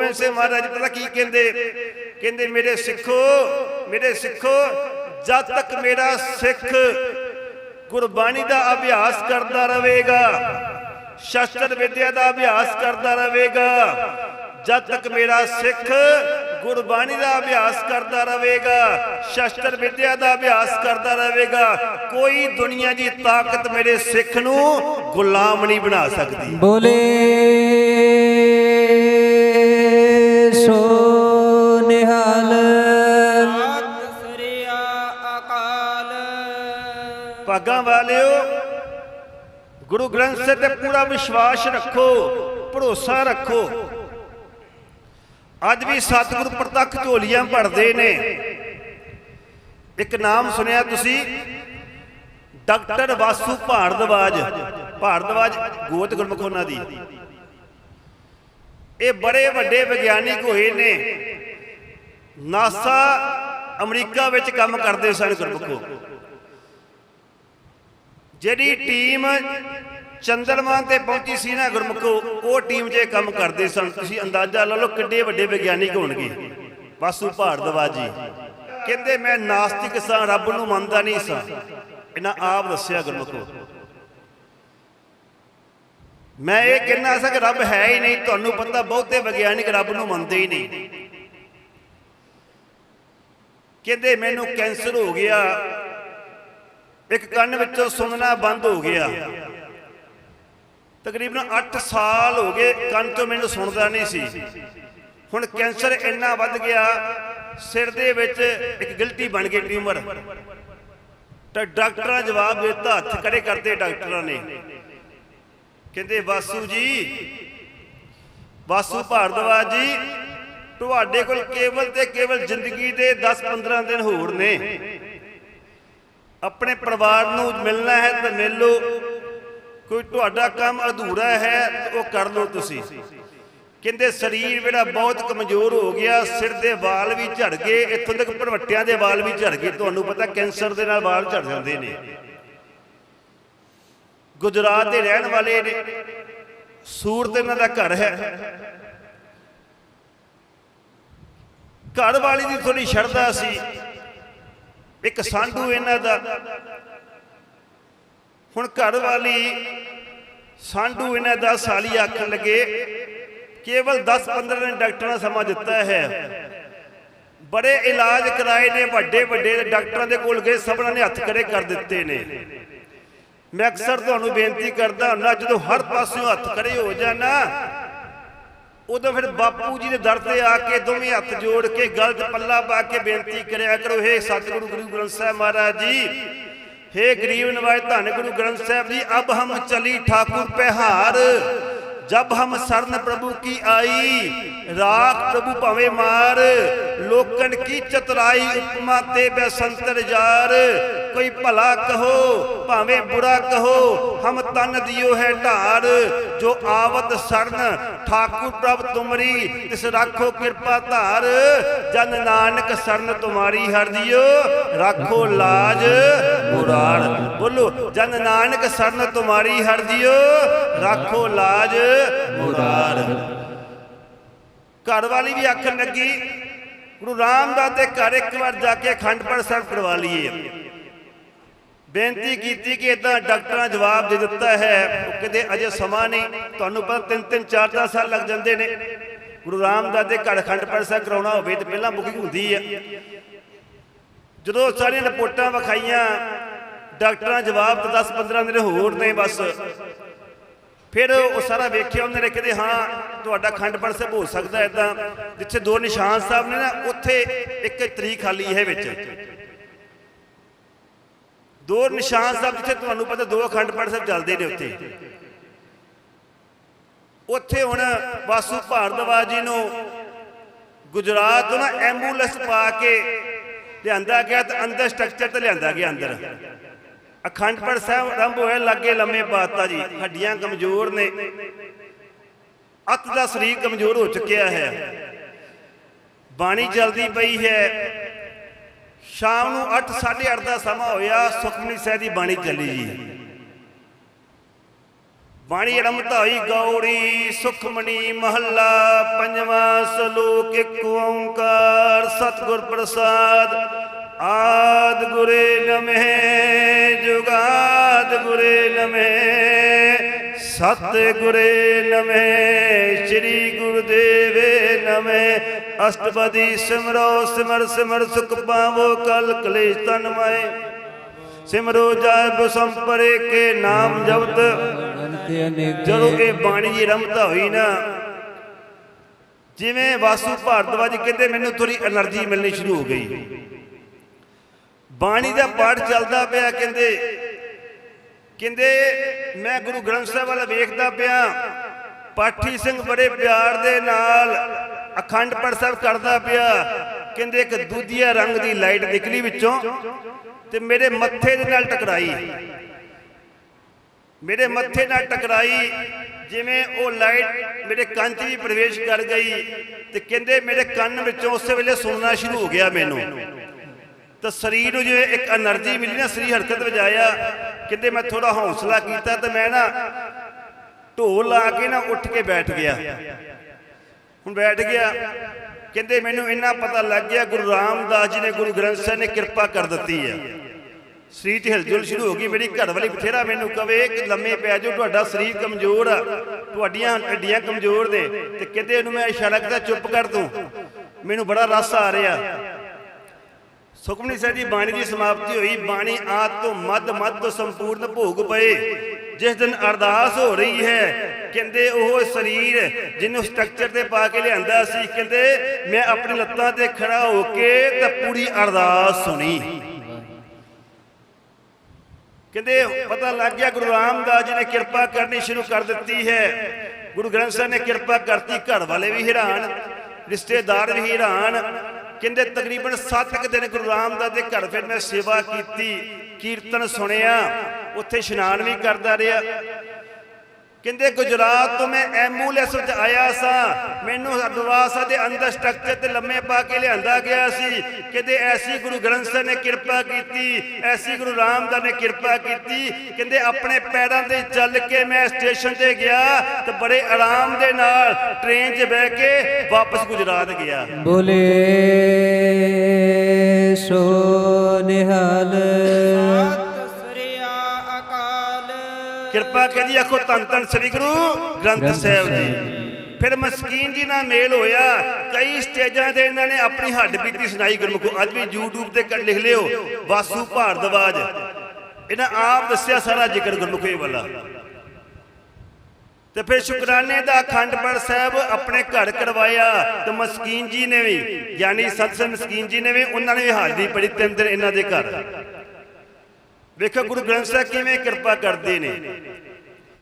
ਗੋਬਿੰਦ ਸਿੰਘ ਮਹਾਰਾਜ, ਪਤਾ ਕੀ ਕਹਿੰਦੇ? ਕਹਿੰਦੇ, ਮੇਰੇ ਸਿੱਖੋ ਮੇਰੇ ਸਿੱਖੋ, ਜਦ ਤੱਕ ਮੇਰਾ ਸਿੱਖ ਗੁਰਬਾਣੀ ਦਾ ਅਭਿਆਸ ਕਰਦਾ ਰਹੇਗਾ, ਸ਼ਸਤਰ ਵਿਦਿਆ ਦਾ ਅਭਿਆਸ ਕਰਦਾ ਰਹੇਗਾ, ਜਦ ਤੱਕ ਮੇਰਾ ਸਿੱਖ ਗੁਰਬਾਣੀ ਦਾ ਅਭਿਆਸ ਕਰਦਾ ਰਹੇਗਾ, ਸ਼ਸਤਰ ਵਿਦਿਆ ਦਾ ਅਭਿਆਸ ਕਰਦਾ ਰਹੇਗਾ, ਕੋਈ ਦੁਨੀਆ ਦੀ ਤਾਕਤ ਮੇਰੇ ਸਿੱਖ ਨੂੰ ਗੁਲਾਮ ਨਹੀਂ ਬਣਾ ਸਕਦੀ। ਬੋਲੇ। ਭਾਗਾਂ ਵਾਲਿਓ, ਗੁਰੂ ਗ੍ਰੰਥ ਸਾਹਿਬ ਤੇ ਪੂਰਾ ਵਿਸ਼ਵਾਸ ਰੱਖੋ, ਭਰੋਸਾ ਰੱਖੋ। ਅੱਜ ਵੀ ਸਤਿਗੁਰ ਪ੍ਰਤੱਖ ਝੋਲੀਆਂ ਭਰਦੇ ਨੇ। ਇੱਕ ਨਾਮ ਸੁਣਿਆ ਤੁਸੀਂ, ਡਾਕਟਰ ਵਾਸੂ ਭਾਰਦਵਾਜ ਭਾਰਦਵਾਜ ਗੋਤ ਗੁਰਮੁਖ ਉਹਨਾਂ ਦੀ। ਇਹ ਬੜੇ ਵੱਡੇ ਵਿਗਿਆਨਿਕ ਹੋਏ ਨੇ। ਨਾਸਾ ਅਮਰੀਕਾ ਵਿੱਚ ਕੰਮ ਕਰਦੇ ਸਨ ਗੁਰਮੁਖੋ। ਜਿਹੜੀ ਟੀਮ ਚੰਦਰਮਾ ਤੇ ਪਹੁੰਚੀ ਸੀ ਨਾ ਗੁਰਮੁਖੋ, ਉਹ ਟੀਮ ਜੇ ਕੰਮ ਕਰਦੇ ਸਨ, ਤੁਸੀਂ ਅੰਦਾਜ਼ਾ ਲਾ ਲਓ ਕਿੱਡੇ ਵੱਡੇ ਵਿਗਿਆਨਿਕ ਹੋਣਗੇ। ਵਾਸੂ ਭਾਰਦਵਾਜ, ਕਹਿੰਦੇ ਮੈਂ ਨਾਸਤਿਕ ਸਾਂ, ਰੱਬ ਨੂੰ ਮੰਨਦਾ ਨਹੀਂ ਸਾਂ। ਇਹਨਾਂ ਆਪ ਦੱਸਿਆ ਗੁਰਮੁਖੋ। ਮੈਂ ਇਹ ਕਹਿਣਾ ਸਾਂ ਕਿ ਰੱਬ ਹੈ ਹੀ ਨਹੀਂ, ਤੁਹਾਨੂੰ ਪਤਾ ਬਹੁਤੇ ਵਿਗਿਆਨਿਕ ਰੱਬ ਨੂੰ ਮੰਨਦੇ ਹੀ ਨਹੀਂ। ਕਹਿੰਦੇ ਮੈਨੂੰ ਕੈਂਸਰ ਹੋ ਗਿਆ ਇੱਕ ਕੰਨ ਵਿੱਚੋਂ ਸੁਣਨਾ ਬੰਦ ਹੋ ਗਿਆ। ਤਕਰੀਬਨ 8 ਸਾਲ ਹੋ ਗਏ ਕੰਨ ਤੋਂ ਮੈਨੂੰ ਸੁਣਦਾ ਨਹੀਂ ਸੀ। ਹੁਣ ਕੈਂਸਰ ਇੰਨਾ ਵੱਧ ਗਿਆ, ਸਿਰ ਦੇ ਵਿੱਚ ਇੱਕ ਗਿਲਟੀ ਬਣ ਗਈ ਟਿਊਮਰ। ਤਾਂ ਡਾਕਟਰਾਂ ਜਵਾਬ ਦਿੱਤਾ, ਹੱਥ ਖੜੇ ਕਰਦੇ ਡਾਕਟਰਾਂ ਨੇ। ਕਹਿੰਦੇ, ਵਾਸੂ ਜੀ, ਵਾਸੂ ਭਾਰਦਵਾਜ ਜੀ, ਤੁਹਾਡੇ ਕੋਲ ਕੇਵਲ ਤੇ ਕੇਵਲ ਜ਼ਿੰਦਗੀ ਦੇ 10-15 ਦਿਨ ਹੋਰ ਨੇ। ਆਪਣੇ ਪਰਿਵਾਰ ਨੂੰ ਮਿਲਣਾ ਹੈ ਤਾਂ ਮਿਲ ਲਓ। ਕੋਈ ਤੁਹਾਡਾ ਕੰਮ ਅਧੂਰਾ ਹੈ ਉਹ ਕਰ ਲਓ ਤੁਸੀਂ। ਕਹਿੰਦੇ ਸਰੀਰ ਜਿਹੜਾ ਬਹੁਤ ਕਮਜ਼ੋਰ ਹੋ ਗਿਆ, ਸਿਰ ਦੇ ਵਾਲ ਵੀ ਝੜ ਗਏ, ਇੱਥੋਂ ਤੱਕ ਭਰਵੱਟਿਆਂ ਦੇ ਵਾਲ ਵੀ ਝੜ ਗਏ। ਤੁਹਾਨੂੰ ਪਤਾ ਕੈਂਸਰ ਦੇ ਨਾਲ ਵਾਲ ਝੜ ਜਾਂਦੇ ਨੇ। ਗੁਜਰਾਤ ਦੇ ਰਹਿਣ ਵਾਲੇ ਨੇ। ਸੂਰਤ ਇਹਨਾਂ ਦਾ ਘਰ ਹੈ। ਘਰ ਵਾਲੀ ਦੀ ਥੋੜੀ ਸ਼ਰਧਾ ਸੀ। ਇੱਕ ਸਾਂਢੂ ਇਹਨਾਂ ਦਾ। ਹੁਣ ਘਰ ਵਾਲੀ ਸਾਂਢੂ ਇਹਨਾਂ ਦਾ ਸਾਲੀ ਆਖਣ ਲੱਗੇ ਕੇਵਲ 10-15 ਦਿਨ ਡਾਕਟਰਾਂ ਨੇ ਸਮਾਂ ਦਿੱਤਾ ਹੈ। ਬੜੇ ਇਲਾਜ ਕਰਾਏ ਨੇ ਵੱਡੇ ਵੱਡੇ ਡਾਕਟਰਾਂ ਦੇ ਕੋਲ ਗਏ ਸਭਨਾਂ ਨੇ ਹੱਥ ਖੜੇ ਕਰ ਦਿੱਤੇ ਨੇ। ਮੈਂ ਅਕਸਰ ਤੁਹਾਨੂੰ ਬੇਨਤੀ ਕਰਦਾ ਹੁੰਦਾ ਜਦੋਂ ਹਰ ਪਾਸਿਓਂ ਹੱਥ ਖੜੇ ਹੋ ਜਾਣਾ ਉਦੋਂ ਫਿਰ ਬਾਪੂ ਜੀ ਦੇ ਦਰ ਤੇ ਆ ਕੇ ਦੋਵੇਂ ਹੱਥ ਜੋੜ ਕੇ ਗਲ ਪੱਲਾ ਪਾ ਕੇ ਬੇਨਤੀ ਕਰਿਆ ਕਰੋ, ਹੇ ਸਤਿਗੁਰੂ ਗੁਰੂ ਗ੍ਰੰਥ ਸਾਹਿਬ ਮਹਾਰਾਜ ਜੀ, ਹੇ ਗਰੀਬ ਨਵਾਜ ਧੰਨ ਗੁਰੂ ਗ੍ਰੰਥ ਸਾਹਿਬ ਜੀ, ਅਬ ਹਮ ਚਲੀ ਠਾਕੁਰ ਪਹਿਹਾਰ ਜਬ ਹਮ ਸਰਨ ਪ੍ਰਭੂ ਕੀ ਆਈ, ਰਾਖ ਪ੍ਰਭੂ ਭਵੇ ਮਾਰ, ਲੋਕਨ ਕੀ ਚਤਰਾਈ, ਉਪਮਾ ਤੇ ਬੈਸੰਤਰ ਯਾਰ ਕੋਈ ਭਲਾ ਕਹੋ, ਭਾਵੇਂ ਬੁਰਾ ਕਹੋ, ਹਮ ਤਨ ਦਿਓ ਹੈ ਢਾਰ। ਜੋ ਆਵਤ ਸਰਨ, ਠਾਕੁਰ ਪ੍ਰਭ ਤੁਮਰੀ, ਤਿਸ ਰਾਖੋ ਕਿਰਪਾ ਧਾਰ। ਜਨ ਨਾਨਕ ਸਰਨ ਤੁਮਾਰੀ ਹਰ ਦਿਓ, ਰਾਖੋ ਲਾਜ। ਮੁਰਾਰ, ਬੋਲੋ, ਜਨ ਨਾਨਕ ਸਰਨ ਤੁਮਾਰੀ ਹਰ ਦਿਓ, ਰਾਖੋ ਲਾਜ। ਮੁਰਾਰ। ਘਰ ਵਾਲੀ ਵੀ ਆਖਣ ਲੱਗੀ, ਗੁਰੂ ਰਾਮਦਾਸ ਦੇ ਘਰ ਇੱਕ ਵਾਰ ਜਾ ਕੇ ਅਖੰਡ ਪਾਠ ਸਾਹਿਬ ਕਰਵਾ ਲਈਏ। ਬੇਨਤੀ ਕੀਤੀ ਕਿ ਇਦਾਂ ਡਾਕਟਰਾਂ ਜਵਾਬ ਦੇ ਦਿੱਤਾ ਹੈ। ਉਹ ਕਹਿੰਦੇ, ਅਜੇ ਸਮਾਂ ਨਹੀਂ। ਤੁਹਾਨੂੰ ਪਤਾ ਤਿੰਨ ਤਿੰਨ ਚਾਰ ਚਾਰ ਸਾਲ ਲੱਗ ਜਾਂਦੇ ਨੇ। ਗੁਰੂ ਰਾਮਦਾਸ ਦੇ ਘਰ ਖੰਡ ਪਾਠ ਸਾਹਿਬ ਕਰਾਉਣਾ ਹੋਵੇ ਤੇ ਪਹਿਲਾਂ ਬੁਕਿੰਗ ਹੁੰਦੀ ਹੈ ਜਦੋਂ ਸਾਰੀਆਂ ਰਿਪੋਰਟਾਂ ਵਿਖਾਈਆਂ, ਡਾਕਟਰਾਂ ਜਵਾਬ ਤਾਂ 10 15 ਦਿਨ ਹੋਰ ਨੇ ਬਸ। ਫਿਰ ਉਹ ਸਾਰਾ ਵੇਖਿਆ, ਉਹਨਾਂ ਨੇ ਕਹਿੰਦੇ, ਹਾਂ, ਤੁਹਾਡਾ ਖੰਡ ਪਾਠ ਸਾਹਿਬ ਹੋ ਸਕਦਾ ਇਦਾਂ ਜਿੱਥੇ ਦੋ ਨਿਸ਼ਾਨ ਸਾਹਿਬ ਨੇ ਨਾ, ਉੱਥੇ ਇੱਕ ਤਰੀਕ ਖਾਲੀ ਹੈ ਵਿੱਚ। ਦੋ ਨਿਸ਼ਾਨ ਸਾਹਿਬ ਜਿੱਥੇ ਤੁਹਾਨੂੰ ਪਤਾ ਦੋ ਅਖੰਡ ਪਾਠ ਸਾਹਿਬ ਚੱਲਦੇ ਨੇ ਉੱਥੇ। ਉੱਥੇ ਹੁਣ ਵਾਸੂ ਭਾਰਦਵਾਜ ਜੀ ਨੂੰ ਗੁਜਰਾਤ ਤੋਂ ਨਾ ਐਂਬੂਲੈਂਸ ਪਾ ਕੇ ਲਿਆਂਦਾ ਗਿਆ ਤੇ ਅੰਦਰ ਸਟਰਕਚਰ ਤੇ ਲਿਆਂਦਾ ਗਿਆ ਅੰਦਰ। ਅਖੰਡ ਪਾਠ ਸਾਹਿਬ ਆਰੰਭ ਹੋਇਆ, ਲੱਗੇ ਲੰਮੇ ਪਾਤਾ ਜੀ। ਹੱਡੀਆਂ ਕਮਜ਼ੋਰ ਨੇ। ਅੱਤ ਦਾ ਸਰੀਰ ਕਮਜ਼ੋਰ ਹੋ ਚੁੱਕਿਆ ਹੈ। ਬਾਣੀ ਚਲਦੀ ਪਈ ਹੈ। ਸ਼ਾਮ ਨੂੰ 8 8:30 ਦਾ ਸਮਾਂ ਹੋਇਆ, ਸੁਖਮਨੀ ਸਾਹਿਬ ਦੀ ਬਾਣੀ ਚੱਲੀ ਜੀ। ਬਾਣੀ ਰਮਤਾ ਗੌੜੀ ਸੁਖਮਣੀ ਮਹੱਲਾ, ਪੰਜਵਾਂ ਇੱਕ ਓੰਕਾਰ, ਸਤਿਗੁਰ ਪ੍ਰਸਾਦ। ਆਦ ਗੁਰੇ ਨਮਹਿ, ਜੁਗਾਦ ਗੁਰੇ ਨਮਹਿ ਸਤ ਗੁਰੇ ਨਮਹਿ, ਸ੍ਰੀ ਗੁਰਦੇਵੇ ਨਮਹਿ। ਅਸ਼ਟਪਦੀ ਸਿਮਰੋ ਸਿਮਰ ਸਿਮਰ ਸੁਖ ਪਾਵੋ ਕਲ ਕਲੇਸ਼ ਤਨ ਮਾਏ। ਸਿਮਰੋ ਜਾਇ ਬਸੰਪਰੇ ਕੇ ਨਾਮ ਜਪਤ। ਜਦੋਂ ਇਹ ਬਾਣੀ ਦੀ ਰਮਤਾ ਹੋਈ ਨਾ, ਜਿਵੇਂ ਵਾਸੂ ਭਾਰਦਵਾਜ ਕਹਿੰਦੇ ਮੈਨੂੰ ਥੋੜੀ એનર્ਜੀ ਮਿਲਣੀ ਸ਼ੁਰੂ ਹੋ ਗਈ। ਬਾਣੀ ਦਾ ਪਾਠ ਚੱਲਦਾ ਪਿਆ ਕਹਿੰਦੇ ਕਹਿੰਦੇ ਮੈਂ ਗੁਰੂ ਗ੍ਰੰਥ ਸਾਹਿਬ ਵਾਲਾ ਵੇਖਦਾ ਪਿਆ, ਪਾਠੀ ਸਿੰਘ ਬੜੇ ਪਿਆਰ ਦੇ ਨਾਲ ਅਖੰਡ ਪਾਠ ਸਾਹਿਬ ਕਰਦਾ ਪਿਆ। ਕਹਿੰਦੇ ਇੱਕ ਦੂਜੀਆ ਰੰਗ ਦੀ ਲਾਈਟ ਨਿਕਲੀ ਵਿੱਚੋਂ ਤੇ ਮੇਰੇ ਮੱਥੇ ਦੇ ਨਾਲ ਟਕਰਾਈ। ਮੇਰੇ ਮੱਥੇ ਨਾਲ ਟਕਰਾਈ, ਜਿਵੇਂ ਉਹ ਲਾਈਟ ਮੇਰੇ ਕੰਨ 'ਚ ਵੀ ਪ੍ਰਵੇਸ਼ ਕਰ ਗਈ ਤੇ ਕਹਿੰਦੇ ਮੇਰੇ ਕੰਨ ਵਿੱਚੋਂ ਉਸੇ ਵੇਲੇ ਸੁਣਨਾ ਸ਼ੁਰੂ ਹੋ ਗਿਆ ਮੈਨੂੰ। ਤਾਂ ਸਰੀਰ ਨੂੰ ਜਿਵੇਂ ਇੱਕ એનર્ਜੀ ਮਿਲੀ ਨਾ, ਸਰੀਰ ਹਰਕਤ ਵਜਾਇਆ ਆਇਆ। ਕਹਿੰਦੇ ਮੈਂ ਥੋੜਾ ਹੌਸਲਾ ਕੀਤਾ ਤੇ ਮੈਂ ਨਾ ਢੋਲ ਲਾ ਕੇ ਨਾ ਉੱਠ ਕੇ ਬੈਠ ਗਿਆ। ਹੁਣ ਬੈਠ ਗਿਆ। ਕਹਿੰਦੇ ਮੈਨੂੰ ਇੰਨਾ ਪਤਾ ਲੱਗ ਗਿਆ ਗੁਰੂ ਰਾਮਦਾਸ ਜੀ ਨੇ, ਗੁਰੂ ਗ੍ਰੰਥ ਸਾਹਿਬ ਨੇ ਕਿਰਪਾ ਕਰ ਦਿੱਤੀ ਹੈ ਸਰੀਰ 'ਚ ਹਿਲਜੁਲ ਸ਼ੁਰੂ ਹੋ ਗਈ, ਮੇਰੀ ਘਰ ਵਾਲੀ ਬਥੇਰਾ ਮੈਨੂੰ ਕਵੇ ਕਿ ਲੰਮੇ ਪੈ ਜਾਓ, ਤੁਹਾਡਾ ਸਰੀਰ ਕਮਜ਼ੋਰ ਆ, ਤੁਹਾਡੀਆਂ ਹੱਡੀਆਂ ਕਮਜ਼ੋਰ ਨੇ ਤੇ ਕਿਤੇ ਉਹਨੂੰ ਮੈਂ ਇਸ਼ਾਰਾ ਕਰਦਾ ਚੁੱਪ ਕਰ ਤੂੰ। ਮੈਨੂੰ ਬੜਾ ਰਸ ਆ ਰਿਹਾ। ਸੁਖਮਨੀ ਸਾਹਿਬ ਦੀ ਬਾਣੀ ਦੀ ਸਮਾਪਤੀ ਹੋਈ, ਬਾਣੀ ਆਦ ਤੋਂ ਮੱਧ ਮੱਧ ਤੋਂ ਸੰਪੂਰਨ ਭੋਗ ਪਏ। ਜਿਸ ਦਿਨ ਅਰਦਾਸ ਹੋ ਰਹੀ ਹੈ ਕਹਿੰਦੇ ਉਹ ਸਰੀਰ ਜਿਹਨੂੰ ਸਟਰਕਚਰ ਤੇ ਪਾ ਕੇ ਲਿਆਂਦਾ ਸੀ, ਕਹਿੰਦੇ ਮੈਂ ਆਪਣੀ ਲੱਤਾਂ ਤੇ ਖੜਾ ਹੋ ਕੇ ਤਾਂ ਪੂਰੀ ਅਰਦਾਸ ਸੁਣੀ। ਕਹਿੰਦੇ ਪਤਾ ਲੱਗ ਗਿਆ ਗੁਰੂ ਰਾਮਦਾਸ ਜੀ ਨੇ ਕਿਰਪਾ ਕਰਨੀ ਸ਼ੁਰੂ ਕਰ ਦਿੱਤੀ ਹੈ। ਗੁਰੂ ਗ੍ਰੰਥ ਸਾਹਿਬ ਨੇ ਕਿਰਪਾ ਕਰਤੀ, ਘਰ ਵਾਲੇ ਵੀ ਹੈਰਾਨ, ਰਿਸ਼ਤੇਦਾਰ ਵੀ ਹੈਰਾਨ। ਕਹਿੰਦੇ ਤਕਰੀਬਨ 7 ਕੁ ਦਿਨ ਗੁਰੂ ਰਾਮਦਾਸ ਦੇ ਘਰ ਫਿਰ ਮੈਂ ਸੇਵਾ ਕੀਤੀ, ਕੀਰਤਨ ਸੁਣਿਆ, ਉੱਥੇ ਇਸ਼ਨਾਨ ਵੀ ਕਰਦਾ ਰਿਹਾ। ਕਹਿੰਦੇ, ਗੁਜਰਾਤ ਤੋਂ ਮੈਂ ਐਂਬੂਲੈਂਸ ਵਿੱਚ ਆਇਆ ਸਾਂ। ਮੈਨੂੰ ਅਦਵਾਸਾ ਦੇ ਅੰਦਰ ਸਟਰਕਚਰ ਤੇ ਲੰਮੇ ਪਾ ਕੇ ਲਿਆਂਦਾ ਗਿਆ ਸੀ। ਕਹਿੰਦੇ, ਐਸੀ ਗੁਰੂ ਗ੍ਰੰਥ ਸਾਹਿਬ ਨੇ ਕਿਰਪਾ ਕੀਤੀ, ਐਸੀ ਗੁਰੂ ਰਾਮਦਾਸ ਨੇ ਕਿਰਪਾ ਕੀਤੀ। ਕਹਿੰਦੇ, ਆਪਣੇ ਪੈਰਾਂ ਤੇ ਚੱਲ ਕੇ ਮੈਂ ਸਟੇਸ਼ਨ ਤੇ ਗਿਆ ਤੇ ਬੜੇ ਆਰਾਮ ਦੇ ਨਾਲ ਟ੍ਰੇਨ 'ਚ ਬਹਿ ਕੇ ਵਾਪਸ ਗੁਜਰਾਤ ਗਿਆ। ਬੋਲੇ ਸੋ ਨਿਹਾਲ ਕਿਰਪਾ ਕਰੀ ਆਖੋ ਧੰਨ ਧੰਨ ਸ੍ਰੀ ਗੁਰੂ ਗ੍ਰੰਥ ਸਾਹਿਬ ਜੀ। ਫਿਰ ਮਸਕੀਨ ਜੀ ਨਾਲ ਮੇਲ ਹੋਇਆ। ਕਈ ਸਟੇਜਾਂ ਤੇ ਇਹਨਾਂ ਨੇ ਆਪਣੀ ਹੱਡ ਬੀਤੀ ਸੁਣਾਈ ਗੁਰਮੁਖੋ। ਅੱਜ ਵੀ YouTube ਤੇ ਲਿਖ ਲਿਓ ਵਾਸੂ ਭਾਰਦਵਾਜ। ਇਹਨਾਂ ਆਪ ਦੱਸਿਆ ਸਾਰਾ ਜ਼ਿਕਰ ਗੁਰਮੁਖੇ ਵਾਲਾ। ਤੇ ਫਿਰ ਸ਼ੁਕਰਾਨੇ ਦਾ ਅਖੰਡ ਪਾਠ ਸਾਹਿਬ ਆਪਣੇ ਘਰ ਕਰਵਾਇਆ ਤੇ ਮਸਕੀਨ ਜੀ ਨੇ ਵੀ ਯਾਨੀ ਸਤਸੰਗ ਮਸਕੀਨ ਜੀ ਨੇ ਵੀ ਉਹਨਾਂ ਨੇ ਵੀ ਹਾਜ਼ਰੀ ਪੜੀ ਤਿੰਨ ਦਿਨ ਇਹਨਾਂ ਦੇ ਘਰ। ਵੇਖੋ ਗੁਰੂ ਗ੍ਰੰਥ ਸਾਹਿਬ ਕਿਵੇਂ ਕਿਰਪਾ ਕਰਦੇ ਨੇ।